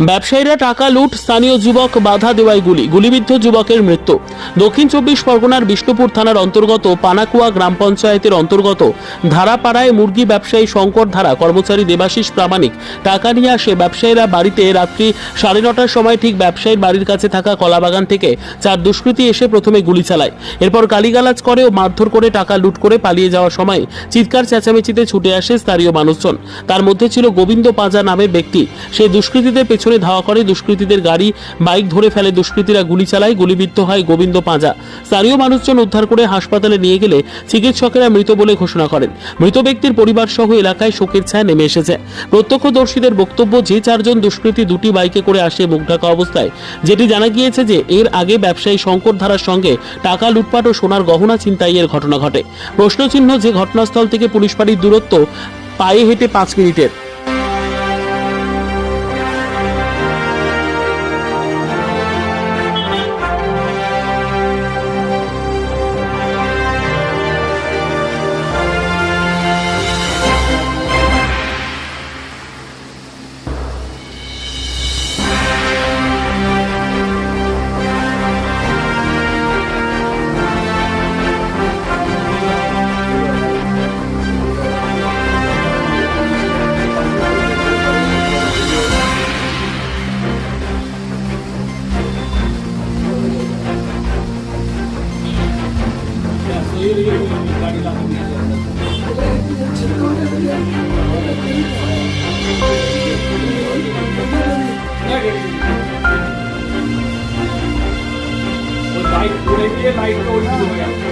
ব্যবসায়ীরা টাকা লুট, স্থানীয় যুবক বাধা দেওয়ায় গুলি, গুলিবিদ্ধ যুবকের মৃত্যু। দক্ষিণ চব্বিশ পরগনার বিষ্ণুপুর থানার অন্তর্গত পানাকুয়া গ্রাম পঞ্চায়েতের অন্তর্গত ধারাপাড়ায় মুরগি ব্যবসায়ী শঙ্কর ধারা, কর্মচারী দেবাশিস প্রামাণিক, টাকা নিয়ে আসে ব্যবসায়ীরা বাড়িতে রাত্রি সাড়ে নটার সময় ঠিক ব্যবসায়ীর বাড়ির কাছে থাকা কলাবাগান থেকে চার দুষ্কৃতী এসে প্রথমে গুলি চালায়। এরপর গালিগালাজ করে ও মারধর করে টাকা লুট করে পালিয়ে যাওয়ার সময় চিৎকার চেঁচামেচিতে ছুটে আসে স্থানীয় মানুষজন। তার মধ্যে ছিল গোবিন্দ পাঁজা নামের ব্যক্তি। সেই পেছনে ধাওয়া করে দুষ্কৃতীদের গাড়ি, বাইক ধরে ফেলে দুষ্কৃতীরা গুলি চালায়, গুলিবিদ্ধ হয় গোবিন্দ পাঁজা। স্থানীয় মানুষজন উদ্ধার করে হাসপাতালে নিয়ে গেলে চিকিৎসকেরা মৃত বলে ঘোষণা করেন। মৃত ব্যক্তির পরিবার সহ এলাকায় শোকের ছায়া নেমে এসেছে। প্রত্যক্ষদর্শীদের বক্তব্য, যে চারজন দুষ্কৃতী দুটি বাইকে করে আসে মুখ ঢাকা অবস্থায়, যেটি জানা গিয়েছে যে এর আগে ব্যবসায়ী শঙ্কর ধারার সঙ্গে টাকা লুটপাট ও সোনার গহনা ছিনতাইয়ের ঘটনা ঘটে। প্রশ্নচিহ্ন, যে ঘটনাস্থল থেকে পুলিশ ফাঁড়ির দূরত্ব, পায়ে হেঁটে পাঁচ মিনিটের।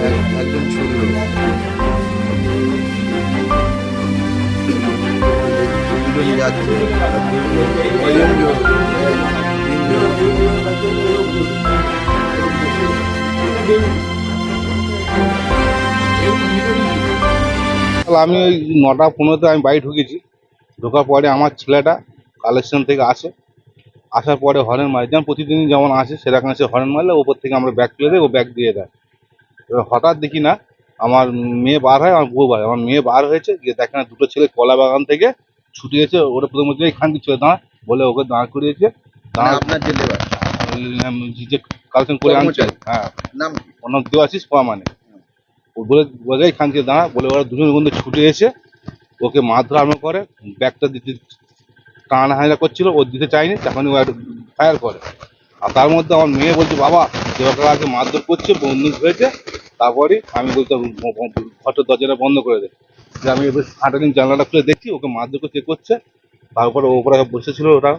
এক- একজন ছুটল দুজন আমি ওই নটা পনেরোতে আমি বাড়ি ঢুকেছি। ঢোকার পরে আমার ছেলেটা কালেকশন থেকে আসে। আসার পরে হরেন মারে যেমন প্রতিদিন যেমন আসে সেরকম সে হরেন মারলে ওপর থেকে আমরা ব্যাগ তুলে দেয় ও ব্যাগ দিয়ে দেয়। এবার হঠাৎ দেখি না আমার মেয়ে বার হয় আমার বউ বার আমার মেয়ে বার হয়েছে গিয়ে দেখে না দুটো ছেলে কলা বাগান থেকে ছুটে গেছে ওরা প্রথম হচ্ছে এখান থেকে ছেলে দাঁড়া। বলে ওকে দাঁড় করিয়েছে। মানে দাঁড় আপনার যে লেবার? যে কালেকশন করে আনছে। হ্যাঁ। নাম? অন্য দেওয়াশিস পাওয়া মানে বলে বলে এখান থেকে দাঁড়া, বলে ওরা দুজন বন্ধু ছুটে এসে ওকে মারধর আরম্ভ করে, ব্যাগটা দিতে টানা হাজা করছিল, ও দিতে চায়নি তখন ও ফায়ার করে। আর তার মধ্যে আমার মেয়ে বলছে, বাবা দেবকার আগে মারধর করছে, বন্দুক হয়েছে তারপরে আমি বলতে ঘরের দরজাটা বন্ধ করে দে। যে আমি হাঁটাদিন জানলাটা খুলে দেখছি, ওকে মারধর করে চেক করছে, তারপরে ওপরে বসেছিল ওরা,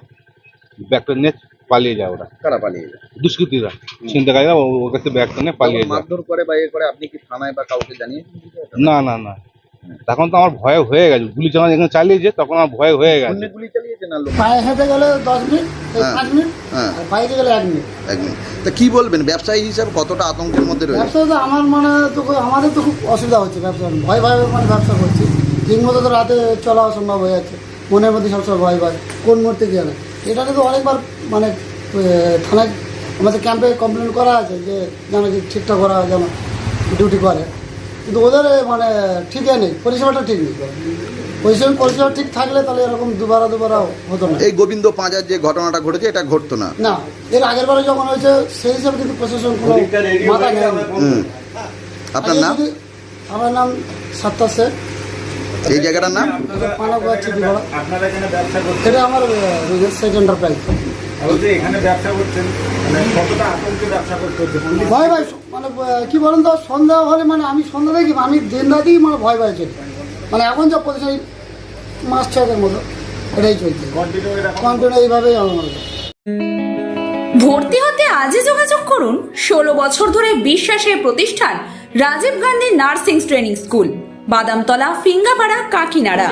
ব্যাগটা নিয়ে পালিয়ে যায় ওরা। কারা পালিয়ে যায়? দুষ্কৃতীরা। ছিনতাকারীরা ও- ওর কাছে ব্যাগটা নিয়ে পালিয়ে যায়। মারধর করে বা ইয়ে করে আপনি কি থানায় বা কাউকে জানিয়েছেন না না না। তখন তো আমার ভয় হয়ে গেছে। গুলি চালানো যখন চালিয়েছে তখন আমার ভয় হয়ে গেছে। গুলি চালিয়েছে না লোক? পায়ে হেঁটে গেলে দশ মিনিট হ্যাঁ। পাঁচ মিনিট হ্যাঁ। বাইকে গেলে এক মিনিট। এক মিনিট। তা কি বলবেন? ব্যবসায়ী হিসাবে কতটা আতঙ্কের মধ্যে রয়েছে? ব্যবসা তো আমার মানে তো আমাদের তো খুব অসুবিধা হচ্ছে ব্যবসা ভয় ভয় মানে ব্যবসা করছি। ঠিক মতো তো রাতে চলা অসম্ভব হয়ে যাচ্ছে। মনের মধ্যে সবসময় ভয় ভয় কোন মুহূর্তে না এটা কিন্তু অনেকবার মানে থানায় আমাদের ক্যাম্পে কমপ্লেন করা আছে যে যেন কি ঠিকঠাক করা যেন ডিউটি করে। কিন্তু ওদের মানে ঠিকই নেই পরিষেবাটা ঠিক নেই। পরিষেবা পরিষেবা ঠিক থাকলে তাহলে এরকম দুবারা দুবারা হতো না। এই গোবিন্দ পাঁজার যে ঘটনাটা ঘটেছে এটা ঘটতো না? না এর আগের বারে যখন হয়েছে সেই হিসাবে কিন্তু প্রশাসন কোনো মাথা নেয় হুম। আপনার নাম? আমার নাম সাত্তার শেখ। এই জায়গাটার নাম? এটা আমার সেট এন্টারপ্রাইজ মানে ভয় ভয় মানে কি বলেন তো সন্ধ্যা হলে মানে আমি সন্ধ্যা দেখি আমি দিন রাতেই মানে ভয় ভয় চলি মানে এখন যা পজিশন মাস ছয়ের মতো এটাই চলছে। কন্টিনিউ কন্টিনিউ এইভাবেই আমার ভর্তি হতে আজই যোগাযোগ করুন ষোলো বছর ধরে বিশ্বাসের প্রতিষ্ঠান Rajiv Gandhi nursing training school Badamtala Fingapara Kakinara.